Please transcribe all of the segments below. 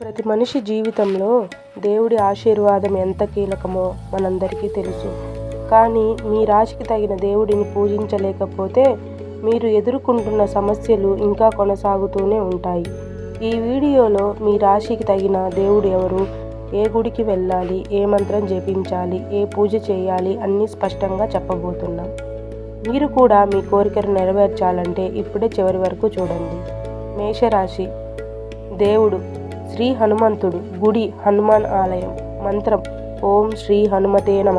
ప్రతి మనిషి జీవితంలో దేవుడి ఆశీర్వాదం ఎంత కీలకమో మనందరికీ తెలుసు. కానీ మీ రాశికి తగిన దేవుడిని పూజించలేకపోతే మీరు ఎదుర్కొంటున్న సమస్యలు ఇంకా కొనసాగుతూనే ఉంటాయి. ఈ వీడియోలో మీ రాశికి తగిన దేవుడు ఎవరు? ఏ గుడికి వెళ్ళాలి? ఏ మంత్రం జపించాలి? ఏ పూజ చేయాలి? అన్నీ స్పష్టంగా చెప్పబోతున్నాం. మీరు కూడా మీ కోరికను నెరవేర్చాలంటే ఇప్పుడే చివరి వరకు చూడండి. మేషరాశి దేవుడు శ్రీ హనుమంతుడు గుడి హనుమాన్ ఆలయం మంత్రం. ఓం శ్రీ హనుమతే నమ.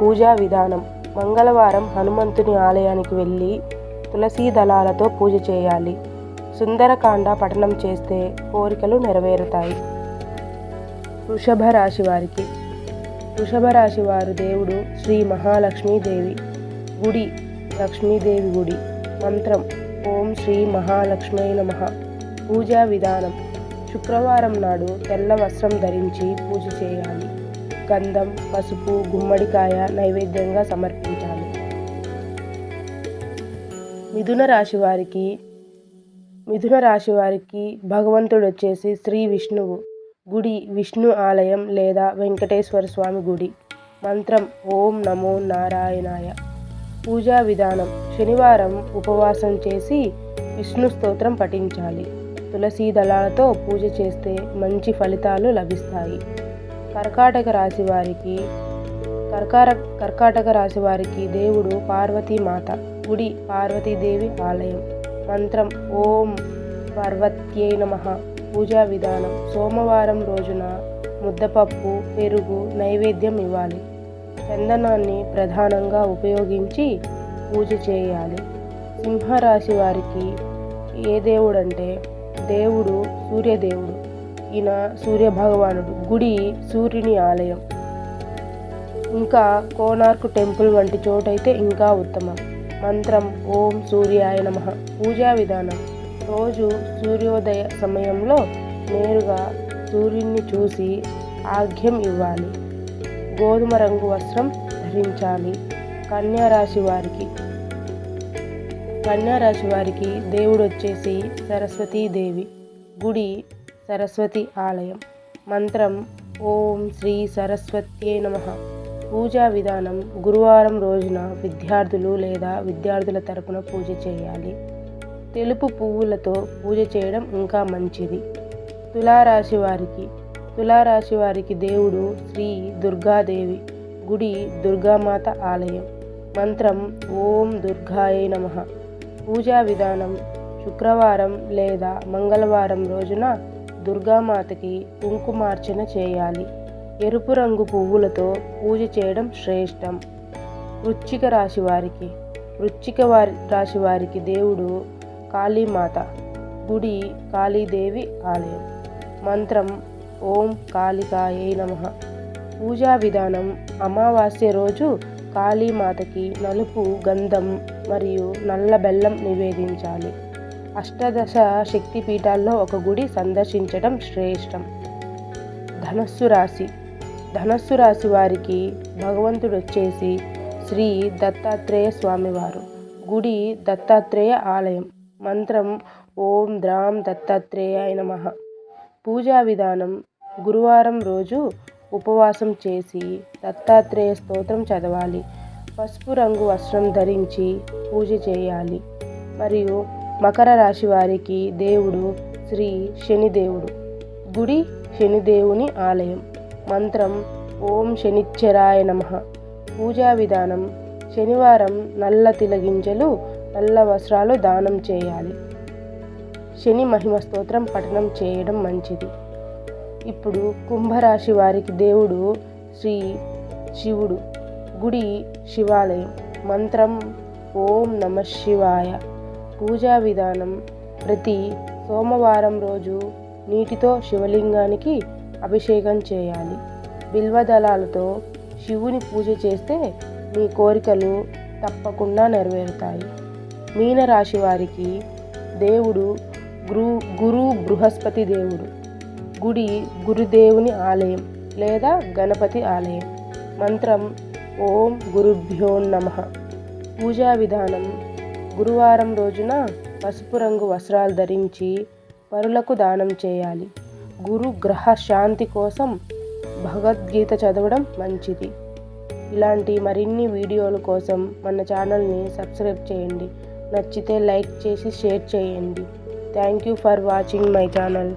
పూజా విధానం. మంగళవారం హనుమంతుని ఆలయానికి వెళ్ళి తులసీ దళాలతో పూజ చేయాలి. సుందరకాండ పఠనం చేస్తే కోరికలు నెరవేరుతాయి. వృషభ రాశి వారికి. వృషభ రాశి వారు దేవుడు శ్రీ మహాలక్ష్మీదేవి గుడి. లక్ష్మీదేవి గుడి మంత్రం. ఓం శ్రీ మహాలక్ష్మీ నమ. పూజా విధానం. శుక్రవారం నాడు తెల్ల వస్త్రం ధరించి పూజ చేయాలి. గంధం పసుపు గుమ్మడికాయ నైవేద్యంగా సమర్పించాలి. మిథున రాశి వారికి మిథున రాశి వారికి భగవంతుడు వచ్చేసి శ్రీ విష్ణువు. గుడి విష్ణు ఆలయం లేదా వెంకటేశ్వర స్వామి గుడి. మంత్రం ఓం నమో నారాయణాయ. పూజా విధానం శనివారం ఉపవాసం చేసి విష్ణు స్తోత్రం పఠించాలి. తులసీ దళాలతో పూజ చేస్తే మంచి ఫలితాలు లభిస్తాయి. కర్కాటక రాశి వారికి కర్కార కర్కాటక రాశి వారికి దేవుడు పార్వతీమాత గుడి పార్వతీదేవి ఆలయం మంత్రం ఓం పార్వత్యై నమ. పూజా విధానం సోమవారం రోజున ముద్దపప్పు పెరుగు నైవేద్యం ఇవ్వాలి. చందనాన్ని ప్రధానంగా ఉపయోగించి పూజ చేయాలి. సింహరాశి వారికి ఏ దేవుడంటే దేవుడు సూర్యదేవుడు. ఈయన సూర్య భగవానుడు గుడి సూర్యుని ఆలయం. ఇంకా కోనార్క్ టెంపుల్ వంటి చోటైతే ఇంకా ఉత్తమం. మంత్రం ఓం సూర్యాయ నమ. పూజా విధానం. రోజు సూర్యోదయ సమయంలో నేరుగా సూర్యుడిని చూసి ఆఘ్యం ఇవ్వాలి. గోధుమ రంగు వస్త్రం ధరించాలి. కన్యా రాశి వారికి కన్యారాశి వారికి దేవుడు వచ్చేసి సరస్వతీదేవి గుడి సరస్వతి ఆలయం. మంత్రం ఓం శ్రీ సరస్వత్యే నమ. పూజా విధానం గురువారం రోజున విద్యార్థులు లేదా విద్యార్థుల తరపున పూజ చేయాలి. తెలుపు పువ్వులతో పూజ చేయడం ఇంకా మంచిది. తులారాశి వారికి తులారాశి వారికి దేవుడు శ్రీ దుర్గాదేవి గుడి దుర్గామాత ఆలయం. మంత్రం ఓం దుర్గాయ నమ. పూజా విధానం శుక్రవారం లేదా మంగళవారం రోజున దుర్గామాతకి కుంకుమార్చన చేయాలి. ఎరుపు రంగు పువ్వులతో పూజ చేయడం శ్రేష్టం. వృశ్చిక రాశి వారికి వృశ్చిక వారి రాశి వారికి దేవుడు కాళీమాత గుడి కాళీదేవి ఆలయం. మంత్రం ఓం కాళికాయే నమ. పూజా విధానం అమావాస్య రోజు కాళీమాతకి నలుపు గంధం మరియు నల్ల బెల్లం నివేదించాలి. అష్టదశ శక్తి పీఠాల్లో ఒక గుడి సందర్శించడం శ్రేష్టం. ధనస్సు రాశి. ధనస్సు రాశి వారికి భగవంతుడు వచ్చేసి శ్రీ దత్తాత్రేయ స్వామివారు. గుడి దత్తాత్రేయ ఆలయం. మంత్రం ఓం ద్రాం దత్తాత్రేయ నమ. పూజా విధానం. గురువారం రోజు ఉపవాసం చేసి దత్తాత్రేయ స్తోత్రం చదవాలి. పసుపు రంగు వస్త్రం ధరించి పూజ చేయాలి. మరియు మకర రాశి వారికి దేవుడు శ్రీ శనిదేవుడు గుడి శనిదేవుని ఆలయం. మంత్రం ఓం శనిచ్చరాయ నమ. పూజా విధానం శనివారం నల్ల తిలగింజలు నల్ల వస్త్రాలు దానం చేయాలి. శని మహిమ స్తోత్రం పఠనం చేయడం మంచిది. ఇప్పుడు కుంభరాశి వారికి దేవుడు శ్రీ శివుడు. గుడి శివాలయం. మంత్రం ఓం నమ శివాయ. పూజా విధానం ప్రతి సోమవారం రోజు నీటితో శివలింగానికి అభిషేకం చేయాలి. బిల్వదళాలతో శివుని పూజ చేస్తే మీ కోరికలు తప్పకుండా నెరవేరుతాయి. మీనరాశి వారికి దేవుడు గురు గురు బృహస్పతి దేవుడు. గుడి గురుదేవుని ఆలయం లేదా గణపతి ఆలయం. మంత్రం ఓం గురుభ్యో నమ. పూజా విధానం. గురువారం రోజున పసుపు రంగు వస్త్రాలు ధరించి పరులకు దానం చేయాలి. గురు గ్రహ శాంతి కోసం భగవద్గీత చదవడం మంచిది. ఇలాంటి మరిన్ని వీడియోల కోసం మన ఛానల్ని సబ్స్క్రైబ్ చేయండి. నచ్చితే లైక్ చేసి షేర్ చేయండి. Thank you for watching my channel.